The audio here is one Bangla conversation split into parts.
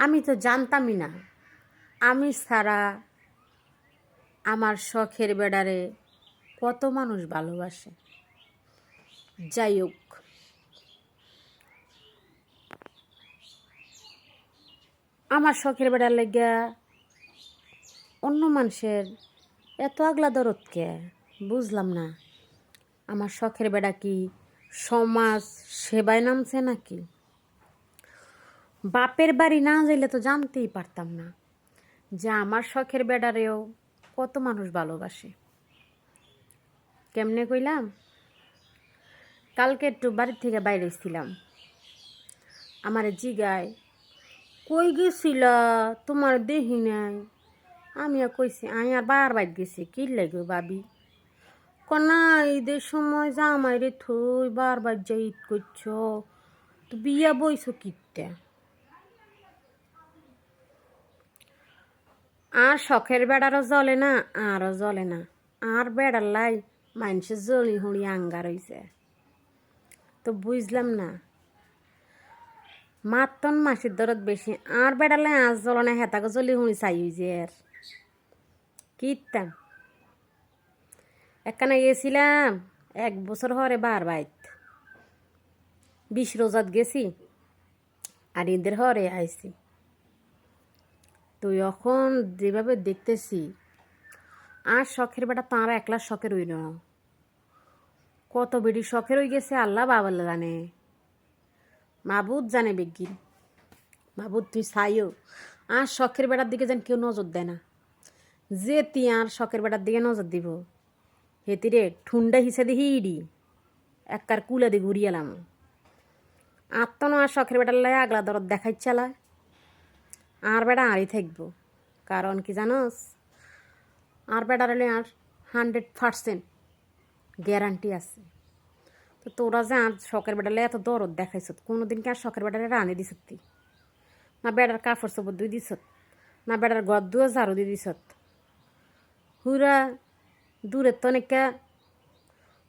আমি তো জানতামই না। আমি ছাড়া আমার শখের বেড়ারে কত মানুষ ভালোবাসে। যাই হোক। আমার শখের বেড়ার লেগা অন্য মানুষের এত আগলা দরদকে বুঝলাম না। আমার শখের বেড়া কি সমাজ সেবায় নামছে নাকি? বাপের বাড়ি না যাইলে তো জানতেই পারতাম না যে আমার শখের বেড়ারেও কত মানুষ ভালোবাসে। কেমনে কইলাম? কালকে একটু বাড়ির থেকে বাইরে ছিলাম আমার জিগায়, কই গেছিলা? তোমার দেহি নাই। আমি আর কইছি আমি আর বার বাইর গেছি, কি লাগে ভাবি? কনা ঈদের সময় জামাই রে থই বারবার যাই ঈদ করছ তো বিয়া বইছ কিতে আর শখের বেড়ারও জ্বলে না আরও জ্বলে না। আর বেড়ার লাই মানুষের জলি হুড়ি আঙ্গার হইছে। তো বুঝলাম না। মাতন মাসির দরদ বেশি, আর বেড়ালে আজ জ্বলে না হেতাকে জলি হুড়ি চাই হইছে আর কিতাম একখানে গেছিলাম, এক বছর হরে বার বাইত। বিশ রোজাত গেছি, আর ঈদের হরে আইছি। তো এখন যেভাবে দেখতেছি, আর শখের বেটা তাঁরা একলা শখের হইল কত বেটি শখের হয়ে গেছে, আল্লাহ বাবা জানে। মাবুদ জানে বেগিন মাবুদ, তুই সাইও আর শখের বেটার দিকে যেন কেউ নজর দেয় না। যে তুই আর শখের বেটার দিকে নজর দিব হেতিরে ঠুন্ডা হিসে হিসেবে হিডি এককার কুলে দিয়ে ঘুরিয়েলাম আত্মন আর শখের বেটার লাই আগলা দরদ দেখাই চালায় আর বেটা আরই থাকব। কারণ কি জানোস? আর হলে আর হান্ড্রেড পার্সেন্ট গ্যারান্টি আছে। তো তোরা যে আর শখের বেটালে এত দরদ দেখাইছ কোনো দিন কি আর শখের বেটারে রানি দিস না বেটার কাপড় চোপড় দুই দিস না বেটার ঘর দুয়ে ঝাড়ু দিয়ে দিস হুরা দূরের তো অনেকটা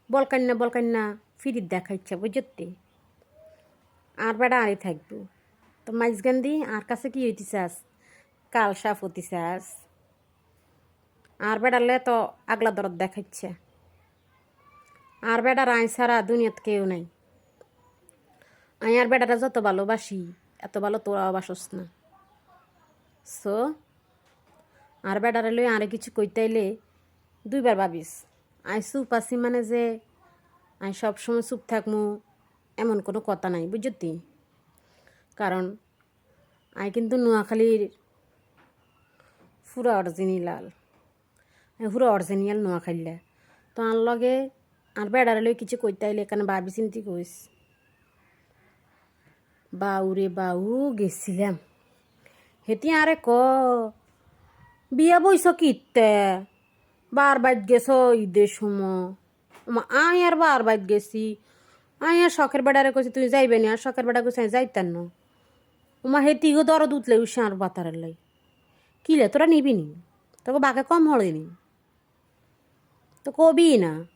বলকান্না বলকান্না ফিরিত দেখাইছে বুঝতে আর বেড়া আরে থাকব। তো মাইজ মাইজগান্দি আর কাছে কি হইতে চাস? কাল সাফ হতে চাস। আর বেড়ালে তো আগলা দরদ দেখাচ্ছে। আর বেড়ার আই ছাড়া দুনিয়াত কেউ নাই। আই আর বেড়ারা যত ভালোবাসি, এত ভালো তোরাও বাসস না। সো আর বেড়ারে লই আরে কিছু কইতাইলে দুইবার ভাবিস। আই চুপ আছি মানে যে, আই সবসময় চুপ থাকমু, এমন কোনো কথা নাই, বুঝতি? কারণ আই কিন্তু নোয়াখালীর পুরো অরিজিনাল পুরো অরিজিনাল নোয়াখালীলা তো আর লগে আর বেড়ারে লই কিছু কইতাইলে এখানে ভাবি চিন্তি কইস। বাউরে বাউ গেছিলাম। হেতি আরে ক, বিয়া বইস কিতে বার বাইত গেছ ঈদের সময়। আই আর বার বাইত গেছি। আই আর শখের বেড়ারে কইছি, তুই যাইবে না? আর শখের বেড়া কইছি যাইতেন না। ওমা হে গো দর উতলে উসে আর বাতারের লাই। কিলে তোরা নিবি নি? তোকে বাকে কম হলেনি তো কবি না।